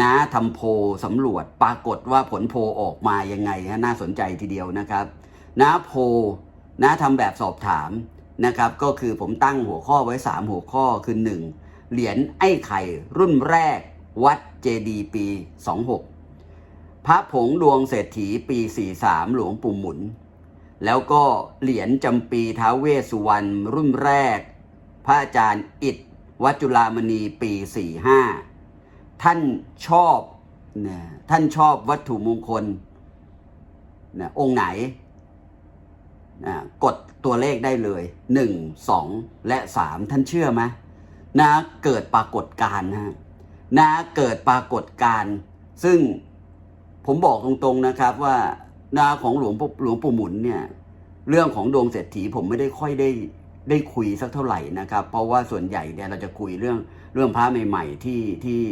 นะทำโพสำรวจปรากฏว่าผลโพออกมายังไงฮะน่าสนใจทีเดียวนะครับ นะโพนะทำแบบสอบถามนะครับ ก็คือผมตั้งหัวข้อไว้ 3 หัวข้อคือ 1. เหรียญไอ้ไข่รุ่นแรก วัดเจดีปี 26 พระผงดวงเศรษฐีปี 43 หลวงปู่หมุน แล้วก็เหรียญจำปีท้าเวสุวรรณรุ่นแรก พระอาจารย์อิฐวัดจุฬามณีปี 45 ท่านชอบนะท่านชอบวัตถุมงคลนะองค์ไหนนะกดตัวเลขได้เลย 1 2 และ 3 ท่านเชื่อไหมนะเกิดปรากฏการณ์นะฮะนะเกิดปรากฏการณ์ซึ่งผมบอกตรงๆนะครับว่านาของหลวงปู่หลวงปู่หมุนเนี่ยเรื่องของดวงเศรษฐีผมไม่ได้ค่อยได้ได้คุยสักเท่าไหร่นะครับ เพราะว่าส่วนใหญ่เนี่ยเราจะคุยเรื่องเรื่องพระใหม่ ๆ ที่ที่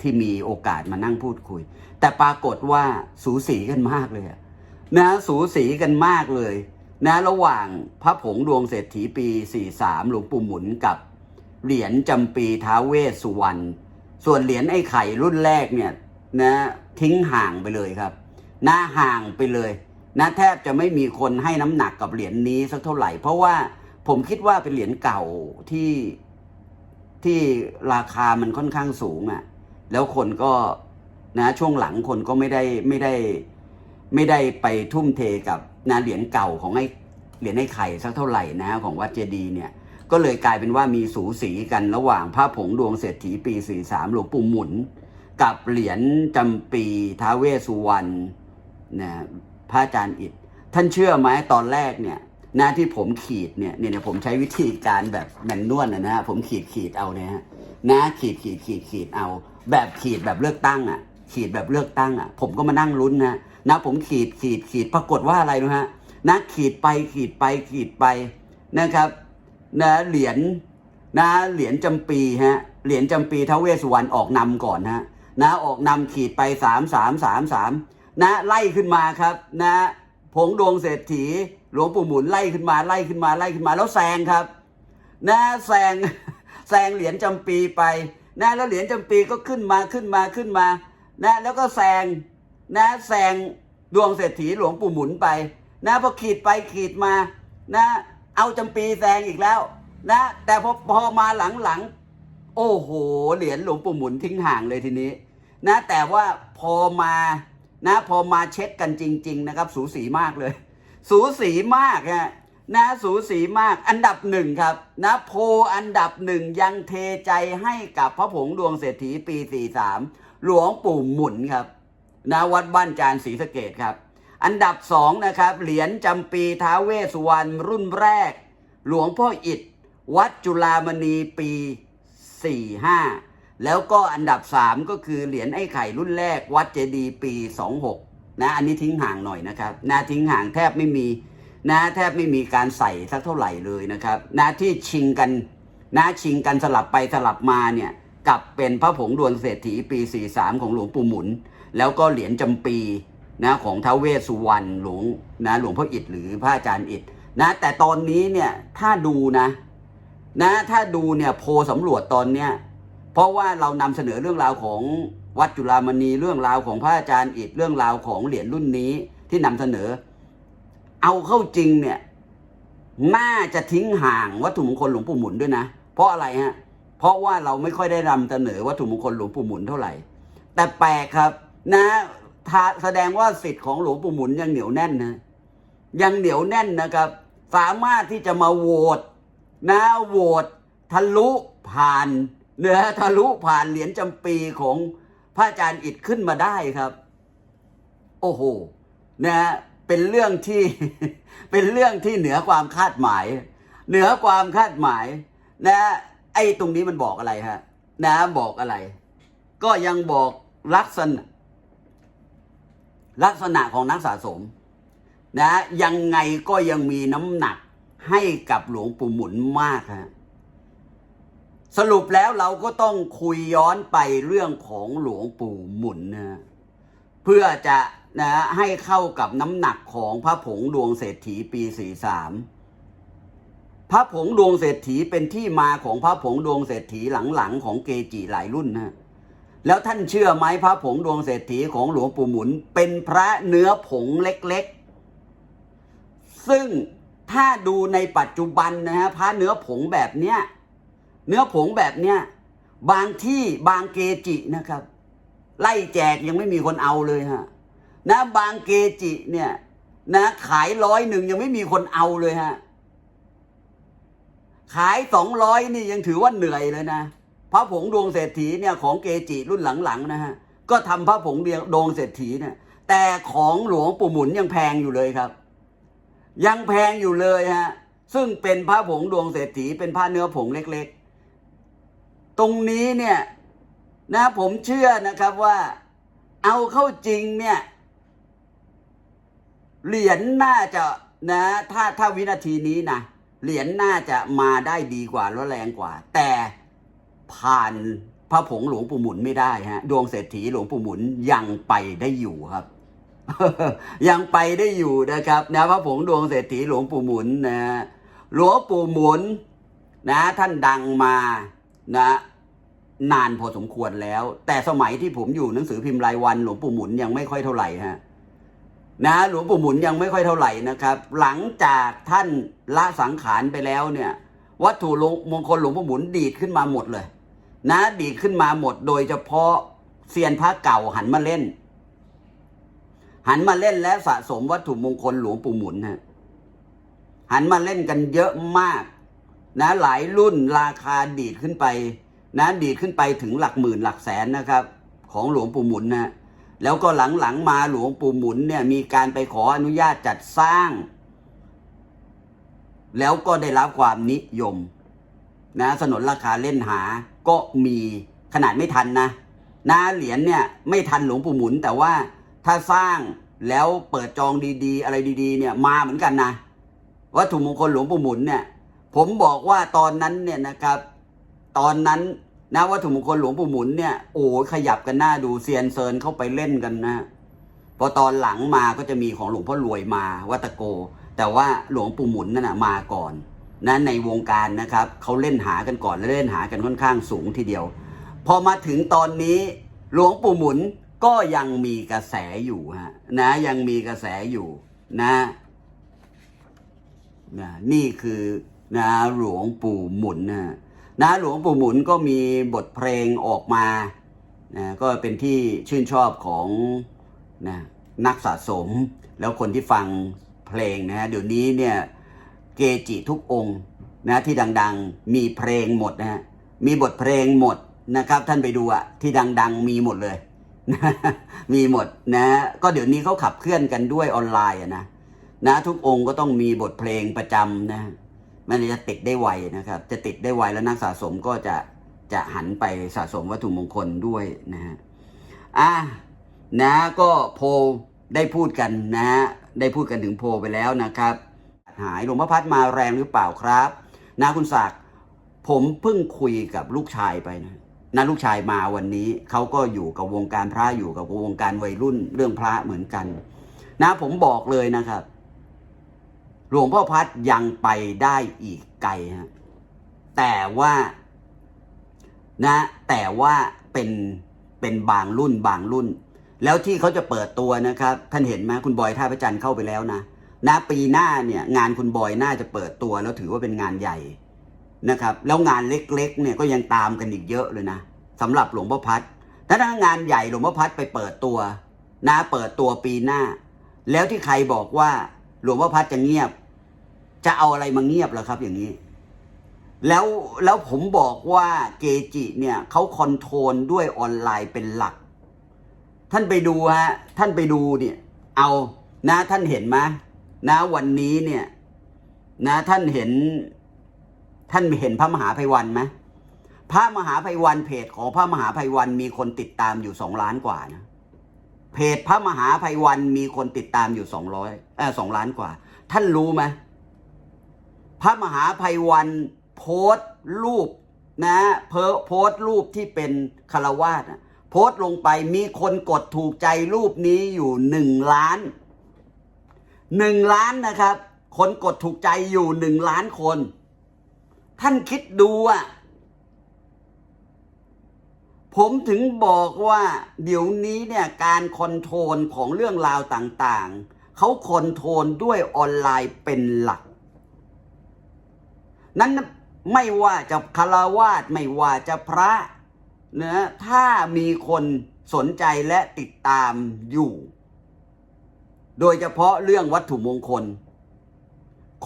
ที่มีโอกาสมานั่งพูดคุย แต่ปรากฏว่าสูสีกันมากเลยนะสูสีกันมากเลย นะระหว่างพระผงดวงเศรษฐีปี 43 หลวงปู่หมุนกับเหรียญจำปีท้าเวสสุวรรณส่วนเหรียญไอ้ไข่รุ่นแรกเนี่ยนะทิ้งห่างไปเลยครับ หน้าห่างไปเลยนะแทบจะไม่มีคนให้น้ำหนักกับเหรียญนี้สักเท่าไหร่ เพราะว่าผมคิดว่าเป็นเหรียญเก่าที่ที่ราคามันค่อนข้างสูงอะ่ะ แล้วคนก็นะช่วงหลังคนก็ไม่ได้ไม่ได้ ไม่ได้ไปทุ่มเทกับนะเหรียญเก่าของไอ้เหรียญไอ้ไข่สักเท่าไหร่นะของวัดเจดีเนี่ย ก็เลยกลายเป็นว่ามีสูสีกันระหว่างพระผงดวงเศรษฐีปี43หลวงปู่หมุน กับเหรียญจำปีท้าเวสสุวรรณนะพระอาจารย์อิฐท่านเชื่อไหมตอนแรกเนี่ย หน้าที่ผมขีดเนี่ยเนี่ยผมใช้วิธีการแบบแมนนวลนะฮะผมขีดขีดเอาเนี่ยฮะนะขีดขีดขีดขีดเอา แบบขีดแบบเลือกตั้งอะ ขีดแบบเลือกตั้งอะ ผมก็มานั่งลุ้นนะนะผมขีดขีดขีดปรากฏว่าอะไรรู้ฮะนะขีดไปขีดไปขีดไปนะครับนะเหรียญนะเหรียญจำปีฮะเหรียญจำปีท้าวเวสสุวรรณออกนำก่อนฮะนะออกนำขีดไปสามสามสามสามนะไล่ขึ้นมาครับ นะผงดวงเศรษฐี หลวงปู่หมุนไล่ขึ้นมาไล่ขึ้นมาไล่ขึ้นมาแล้วแซงครับนะแซงแซงเหรียญจำปีไปนะแล้วเหรียญจำปีก็ขึ้นมาขึ้นมาขึ้นมานะแล้วก็แซงนะแซงดวงเศรษฐีหลวงปู่หมุนไป นะพอขีดไปขีดมานะเอาจำปีแซงอีกแล้วนะแต่พอพอมาหลังๆโอ้โหเหรียญหลวงปู่หมุนทิ้งห่างเลยทีนี้นะแต่ว่าพอมานะพอมาเช็คกันจริง ๆ นะครับ สูสีมากเลย สูสีมากฮะนะสูสีมากอันดับหนึ่งครับ นะโพอันดับหนึ่งยังเทใจให้กับพระผงดวงเศรษฐีปี 43 หลวงปู่หมุนครับนะวัดบ้านจานศรีสะเกดครับ อันดับสองนะครับ เหรียญจำปีท้าวเวสสุวรรณรุ่นแรก หลวงพ่ออิฐวัดจุฬามณีปี 45 แล้วก็อันดับ 3 ก็คือเหรียญไอ้ไข่รุ่นแรกวัดเจดีย์ปี 26 นะอันนี้ทิ้งห่างหน่อยนะครับนะทิ้งห่างแทบไม่มีนะแทบไม่มีการใส่สักเท่าไหร่เลยนะครับนะที่ชิงกันนะชิงกันสลับไปสลับมาเนี่ยกับเป็นพระผงดวงเศรษฐีปี 43 ของหลวงปู่หมุน แล้วก็เหรียญจำปีนะของท้าวเวสสุวรรณหลวงนะหลวงพ่ออิฐหรือพระอาจารย์อิฐนะแต่ตอนนี้เนี่ยถ้าดูนะ นะถ้าดูเนี่ยโพลสำรวจตอนเนี้ยเพราะว่าเรานำเสนอเรื่องราวของ วัดจุฬามณีเรื่องราวของพระอาจารย์อิฐเรื่องราวของเหรียญรุ่นนี้ที่นำเสนอ เอาเข้าจริงเนี่ยน่าจะทิ้งห่างวัตถุมงคลหลวงปู่หมุนด้วยนะ เพราะอะไรฮะเพราะว่าเราไม่ค่อยได้นำเสนอวัตถุมงคลหลวงปู่หมุนเท่าไหร่ แต่แปลกครับ นะแสดงว่าสิทธิ์ของหลวงปู่หมุนยังเหนียวแน่นนะยังเหนียวแน่นนะครับ สามารถที่จะมาโหวตนะโหวตทะลุผ่านเนื้อทะลุผ่านเหรียญจำปีของ พระอาจารย์อิฐขึ้นมาได้ครับ โอ้โหนะฮะเป็นเรื่องที่เป็นเรื่องที่เหนือความคาดหมาย เหนือความคาดหมาย นะ ไอ้ตรงนี้มันบอกอะไรฮะ นะบอกอะไร ก็ยังบอกลักษณะ ลักษณะของนักสะสม นะ ยังไงก็ยังมีน้ำหนักให้กับหลวงปู่หมุนมากฮะ สรุปแล้วเราก็ต้องคุยย้อนไปเรื่องของหลวงปู่หมุนนะเพื่อจะนะให้เข้ากับน้ำหนักของพระผงดวงเศรษฐีปี43พระผงดวงเศรษฐีเป็นที่มาของพระผงดวงเศรษฐีหลังๆของเกจิหลายรุ่นนะแล้วท่านเชื่อไหมพระผงดวงเศรษฐีของหลวงปู่หมุน เป็นพระเนื้อผงเล็กๆ ซึ่งถ้าดูในปัจจุบันนะฮะพระเนื้อผงแบบเนี้ย เนื้อผงแบบเนี้ยบางที่บางเกจินะครับ ไล่แจกยังไม่มีคนเอาเลยฮะนะบางเกจิเนี่ยนะขายร้อยหนึ่งยังไม่มีคนเอาเลยฮะขายสองร้อยนี่ยังถือว่าเหนื่อยเลยนะพระผงดวงเศรษฐีเนี่ยของเกจิรุ่นหลังๆนะฮะก็ทำพระผงเดียวดวงเศรษฐีเนี่ยแต่ของหลวงปู่หมุนยังแพงอยู่เลยครับ ยังแพงอยู่เลยฮะซึ่งเป็นพระผงดวงเศรษฐีเป็นพระเนื้อผงเล็ก ตรงนี้เนี่ยนะผมเชื่อนะครับว่า เอาเข้าจริงเนี่ยเหรียญน่าจะนะถ้าถ้าวินาทีนี้นะเหรียญน่าจะมาได้ดีกว่าและแรงกว่า แต่ผ่านพระผงหลวงปู่หมุนไม่ได้ฮะดวงเศรษฐีหลวงปู่หมุนยังไปได้อยู่ครับ ยังไปได้อยู่นะครับนะพระผงดวงเศรษฐีหลวงปู่หมุนนะหลวงปู่หมุนนะท่านดังมานะ นานพอสมควรแล้ว แต่สมัยที่ผมอยู่หนังสือพิมพ์รายวัน หลวงปู่หมุนยังไม่ค่อยเท่าไหร่ฮะนะหลวงปู่หมุนยังไม่ค่อยเท่าไหร่นะครับ หลังจากท่านละสังขารไปแล้วเนี่ย วัตถุมงคลหลวงปู่หมุนดีดขึ้นมาหมดเลย นะดีดขึ้นมาหมด โดยเฉพาะเซียนพระเก่าหันมาเล่น หันมาเล่นและสะสมวัตถุมงคลหลวงปู่หมุนฮะหันมาเล่นกันเยอะมาก นะหลายรุ่นราคาดีดขึ้นไป นะดีดขึ้นไปถึงหลักหมื่นหลักแสนนะครับ ของหลวงปู่หมุนนะแล้วก็หลังๆมาหลวงปู่หมุนเนี่ยมีการไปขออนุญาตจัดสร้าง แล้วก็ได้รับความนิยมนะสนนราคาเล่นหาก็มีขนาดไม่ทันนะนะเหรียญเนี่ยไม่ทันหลวงปู่หมุน แต่ว่าถ้าสร้างแล้วเปิดจองดีๆ อะไรดีๆ เนี่ยมาเหมือนกันนะวัตถุมงคลหลวงปู่หมุนเนี่ย ผมบอกว่าตอนนั้นเนี่ยนะครับ ตอนนั้นนะวัตถุมงคลหลวงปู่หมุนเนี่ยโอ้ขยับกันหน้าดูเซียนเซินเข้าไปเล่นกันนะพอตอนหลังมาก็จะมีของหลวงพ่อรวยมาวัตโก แต่ว่าหลวงปู่หมุนนั่นนะมาก่อนนะในวงการนะครับเขาเล่นหากันก่อนและเล่นหากันค่อนข้างสูงทีเดียว พอมาถึงตอนนี้หลวงปู่หมุนก็ยังมีกระแสอยู่ฮะนะยังมีกระแสอยู่นะนะนี่คือนะหลวงปู่หมุนนะ นะหลวงปู่หมุนก็มีบทเพลงออกมานะก็เป็นที่ชื่นชอบของนะนักสะสม แล้วคนที่ฟังเพลงนะฮะเดี๋ยวนี้เนี่ยเกจิทุกองค์นะที่ดังๆมีเพลงหมดนะฮะมีบทเพลงหมดนะครับท่านไปดูอะที่ดัง ๆ มีหมดเลย มีหมดนะก็เดี๋ยวนี้เขาขับเคลื่อนกันด้วยออนไลน์อะนะนะทุกองค์ก็ต้องมีบทเพลงประจำนะ มันจะติดได้ไวนะครับ จะติดได้ไวแล้วนักสะสมก็จะจะหันไปสะสมวัตถุมงคลด้วยนะฮะอะนะก็โพได้พูดกันนะฮะได้พูดกันถึงโพไปแล้วนะครับ หายหลวงพ่อพัดมาแรงหรือเปล่าครับนะคุณศักดิ์ผมเพิ่งคุยกับลูกชายไปนะนะลูกชายมาวันนี้เขาก็อยู่กับวงการพระอยู่กับวงการวัยรุ่นเรื่องพระเหมือนกัน นะผมบอกเลยนะครับ หลวงพ่อพัดยังไปได้อีกไกลฮะแต่ว่านะแต่ว่าเป็นเป็นบางรุ่นบางรุ่น แล้วที่เขาจะเปิดตัวนะครับ ท่านเห็นไหมคุณบอยท่าพระจันทร์เข้าไปแล้วนะนะปีหน้าเนี่ยงานคุณบอยน่าจะเปิดตัวแล้วถือว่าเป็นงานใหญ่นะครับ แล้วงานเล็กๆเนี่ยก็ยังตามกันอีกเยอะเลยนะสำหรับหลวงพ่อพัดถ้างานใหญ่หลวงพ่อพัดไปเปิดตัวนะเปิดตัวปีหน้า แล้วที่ใครบอกว่า หลวงพ่อพัดจะเงียบ จะเอาอะไรมาเงียบล่ะครับ อย่างนี้ แล้วแล้วผมบอกว่าเกจิเนี่ยเขาคอนโทรลด้วยออนไลน์เป็นหลัก ท่านไปดูฮะท่านไปดูเนี่ย เอานะท่านเห็นไหมนะวันนี้เนี่ย นะท่านเห็น ท่านเห็นพระมหาภัยวันไหมพระมหาภัยวันเพจของพระมหาภัยวันมีคนติดตามอยู่สองล้านกว่านะ เพจพระมหาภัยวันมีคนติดตามอยู่สองร้อยเออสองล้านกว่า ท่านรู้ไหมพระมหาภัยวันโพสต์รูปนะเพอโพสต์รูปที่เป็นคารวาสโพสต์ลงไปมีคนกดถูกใจรูปนี้อยู่หนึ่งล้านหนึ่งล้านนะครับ คนกดถูกใจอยู่หนึ่งล้านคน ท่านคิดดูอะ ผมถึงบอกว่าเดี๋ยวนี้เนี่ยการคอนโทรลของเรื่องราวต่างๆ เขาคอนโทรลด้วยออนไลน์เป็นหลัก นั้นไม่ว่าจะคารวาสไม่ว่าจะพระเนะถ้ามีคนสนใจและติดตามอยู่ โดยเฉพาะเรื่องวัตถุมงคล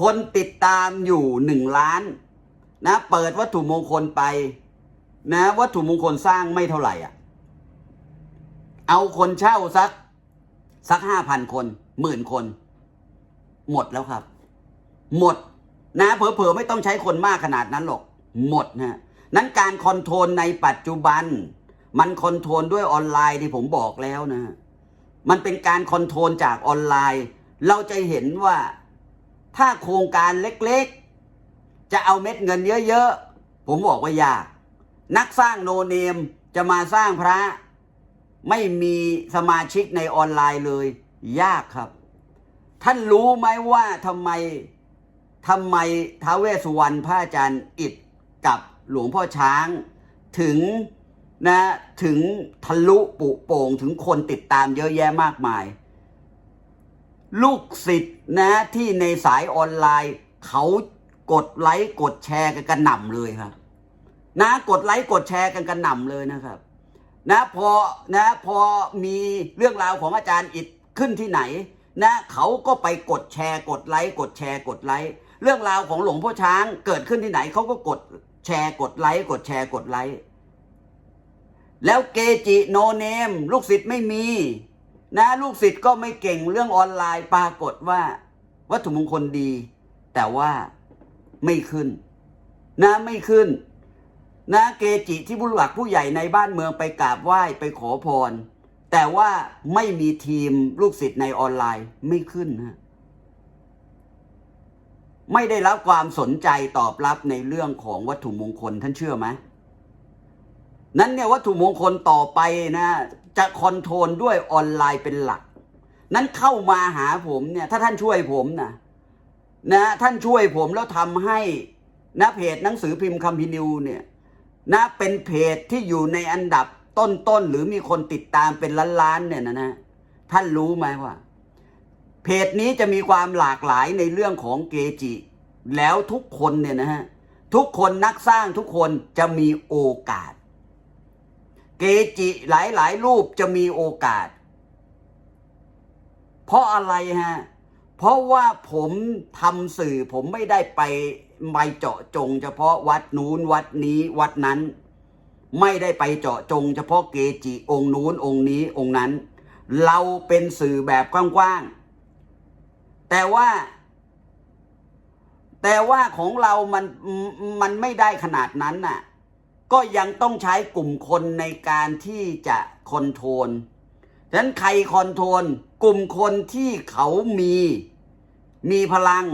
คนติดตามอยู่หนึ่งล้านนะเปิดวัตถุมงคลไป นะวัตถุมงคลสร้างไม่เท่าไหร่อะ เอาคนเช่าสัก สักห้าพันคนหมื่นคน หมดแล้วครับ หมด นะเผลอๆไม่ต้องใช้คนมากขนาดนั้นหรอก หมดนะนั้นการคอนโทรลในปัจจุบัน มันคอนโทรลด้วยออนไลน์ที่ผมบอกแล้วนะ มันเป็นการคอนโทรลจากออนไลน์ เราจะเห็นว่าถ้าโครงการเล็กๆ จะเอาเม็ดเงินเยอะๆ ผมบอกว่ายาก นักสร้างโนเนมจะมาสร้างพระ ไม่มีสมาชิกในออนไลน์เลย ยากครับ ท่านรู้ไหมว่าทำไมทำไมท้าวเวสสุวรรณพระอาจารย์อิดกับหลวงพ่อช้าง ถึงนะถึงทะลุปุโป่งถึงคนติดตามเยอะแยะมากมาย ลูกศิษย์นะที่ในสายออนไลน์ เขากดไลค์กดแชร์กันกระหน่ำเลยครับ นะกดไลค์กดแชร์กันกระหน่ำเลยนะครับ นะพอนะพอมีเรื่องราวของอาจารย์อิดขึ้นที่ไหน นะเขาก็ไปกดแชร์ กดไลค์กดแชร์กดไลค์เรื่องราวของหลวงพ่อช้างเกิดขึ้นที่ไหนเขาก็กดแชร์กดไลค์กดแชร์กดไลค์แล้วเกจิโนเนม ลูกศิษย์ไม่มี นะลูกศิษย์ก็ไม่เก่งเรื่องออนไลน์ปรากฏว่า วัตถุมงคลดี แต่ว่าไม่ขึ้น นะไม่ขึ้น นะเกจิที่ผู้หลักผู้ใหญ่ในบ้านเมืองไปกราบไหว้ไปขอพร แต่ว่าไม่มีทีมลูกศิษย์ในออนไลน์ไม่ขึ้นนะไม่ได้รับความสนใจตอบรับในเรื่องของวัตถุมงคลท่านเชื่อไหมนั้นเนี่ยวัตถุมงคลต่อไปนะจะคอนโทรลด้วยออนไลน์เป็นหลัก นั้นเข้ามาหาผมเนี่ย ถ้าท่านช่วยผมนะนะท่านช่วยผมแล้วทำให้นะเพจหนังสือพิมพ์คัมพินิวเนี่ย นะเป็นเพจที่อยู่ในอันดับต้นๆหรือมีคนติดตามเป็นล้านๆเนี่ยนะนะท่านรู้ไหมว่า เพจนี้จะมีความหลากหลายในเรื่องของเกจิ แล้วทุกคนเนี่ยนะฮะทุกคนนักสร้างทุกคนจะมีโอกาส เกจิหลายๆรูปจะมีโอกาส เพราะอะไรฮะเพราะว่าผมทำสื่อผมไม่ได้ไป ไปเจาะจง เฉพาะวัดนู้นวัดนี้วัดนั้น ไม่ได้ไปเจาะจง เฉพาะเกจิองค์นู้นองค์นี้องค์นั้น เราเป็นสื่อแบบกว้างๆแต่ว่า แต่ว่าของเรามันมันไม่ได้ขนาดนั้นน่ะ ก็ยังต้องใช้กลุ่มคนในการที่จะคอนโทรลฉะนั้นใครคอนโทรลกลุ่มคนที่เขามี มีพลัง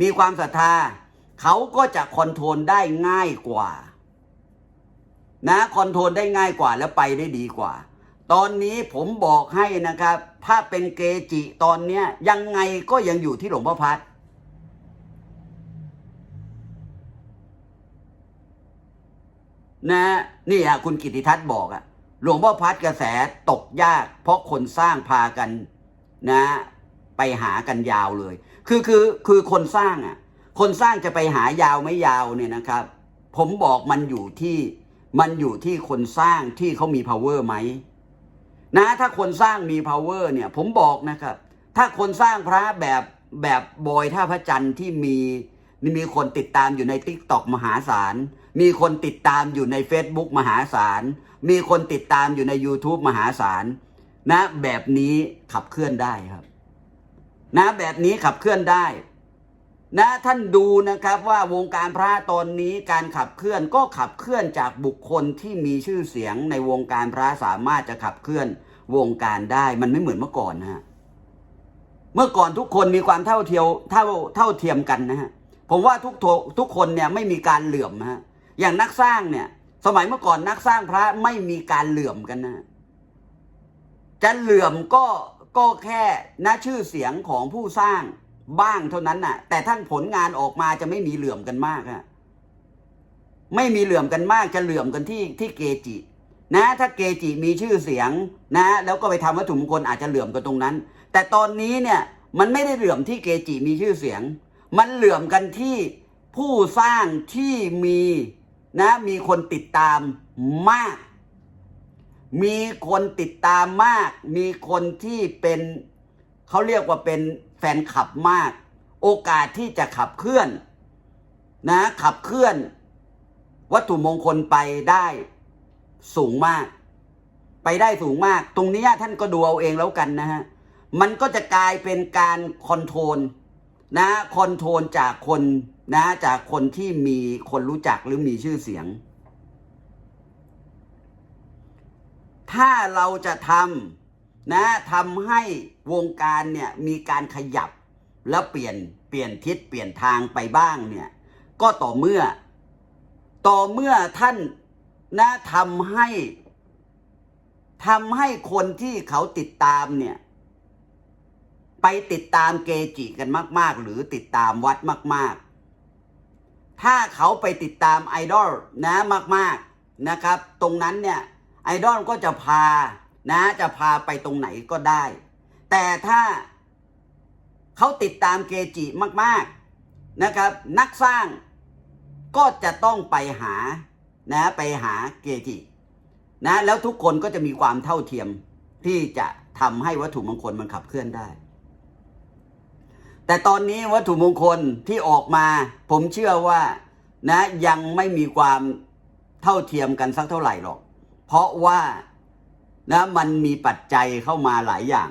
มีความศรัทธา เขาก็จะคอนโทรลได้ง่ายกว่า นะคอนโทรลได้ง่ายกว่าและไปได้ดีกว่า ตอนนี้ผมบอกให้นะครับ ถ้าเป็นเกจิตอนเนี้ยยังไงก็ยังอยู่ที่หลวงพ่อพัดนะนี่ฮะคุณกิติทัศน์บอกอะหลวงพ่อพัดกระแสตกยาก เพราะคนสร้างพากันนะ ไปหากันยาวเลย คือคือคือคนสร้างอะ คนสร้างจะไปหายาวไม่ยาวเนี่ยนะครับ ผมบอกมันอยู่ที่มันอยู่ที่คนสร้างที่เขามี power ไหมนะถ้าคนสร้างมี power เนี่ยผมบอกนะครับ ถ้าคนสร้างพระแบบแบบบอยท่าพระจันทร์ที่มีมีคนติดตามอยู่ใน t ิ k t o k มหาศาล มีคนติดตามอยู่ใน Facebook มหาศาล มีคนติดตามอยู่ใน YouTube มหาศาลนะแบบนี้ขับเคลื่อนได้ครับ นะแบบนี้ขับเคลื่อนได้ นะท่านดูนะครับว่าวงการพระตอนนี้การขับเคลื่อนก็ขับเคลื่อนจากบุคคลที่มีชื่อเสียงในวงการพระสามารถจะขับเคลื่อนวงการได้มันไม่เหมือนเมื่อก่อนนะฮะเมื่อก่อนทุกคนมีความเท่าเทียวเท่าเท่าเทียมกันนะฮะผมว่าทุกทุกคนเนี่ยไม่มีการเหลื่อมฮะอย่างนักสร้างเนี่ย สมัยเมื่อก่อนนักสร้างพระไม่มีการเหลื่อมกันนะจะเหลื่อมก็ก็แค่นะชื่อเสียงของผู้สร้าง บ้างเท่านั้นน่ะ แต่ทั้งผลงานออกมาจะไม่มีเหลื่อมกันมากฮะไม่มีเหลื่อมกันมากจะเหลื่อมกันที่ที่เกจิ นะ ถ้าเกจิมีชื่อเสียงนะ แล้วก็ไปทำวัตถุมงคลอาจจะเหลื่อมกันตรงนั้น แต่ตอนนี้เนี่ยมันไม่ได้เหลื่อมที่เกจิมีชื่อเสียง มันเหลื่อมกันที่ผู้สร้างที่มีนะมีคนติดตามมาก มีคนติดตามมาก มีคนที่เป็น เขาเรียกว่าเป็นแฟนคลับมาก โอกาสที่จะขับเคลื่อนนะขับเคลื่อน วัตถุมงคลไปได้สูงมาก ไปได้สูงมาก ตรงนี้ท่านก็ดูเอาเองแล้วกันนะฮะมันก็จะกลายเป็นการคอนโทรลนะคอนโทรลจากคนนะจากคนที่มีคนรู้จักหรือมีชื่อเสียง ถ้าเราจะทำ นะทำให้วงการเนี่ยมีการขยับแล้วเปลี่ยนเปลี่ยนทิศเปลี่ยนทางไปบ้างเนี่ยก็ต่อเมื่อ ต่อเมื่อท่านนะทำให้ทำให้คนที่เขาติดตามเนี่ย ไปติดตามเกจิกันมาก ๆ หรือติดตามวัดมาก ๆ ถ้าเขาไปติดตามไอดอลนะมาก ๆนะครับ ตรงนั้นเนี่ยไอดอลก็จะพา นะจะพาไปตรงไหนก็ได้ แต่ถ้าเขาติดตามเกจิมาก ๆนะครับ นักสร้างก็จะต้องไปหานะไปหาเกจินะแล้วทุกคนก็จะมีความเท่าเทียมที่จะทำให้วัตถุมงคลมันขับเคลื่อนได้ แต่ตอนนี้วัตถุมงคลที่ออกมา ผมเชื่อว่านะยังไม่มีความเท่าเทียมกันสักเท่าไหร่หรอก เพราะว่า นะมันมีปัจจัยเข้ามาหลายอย่าง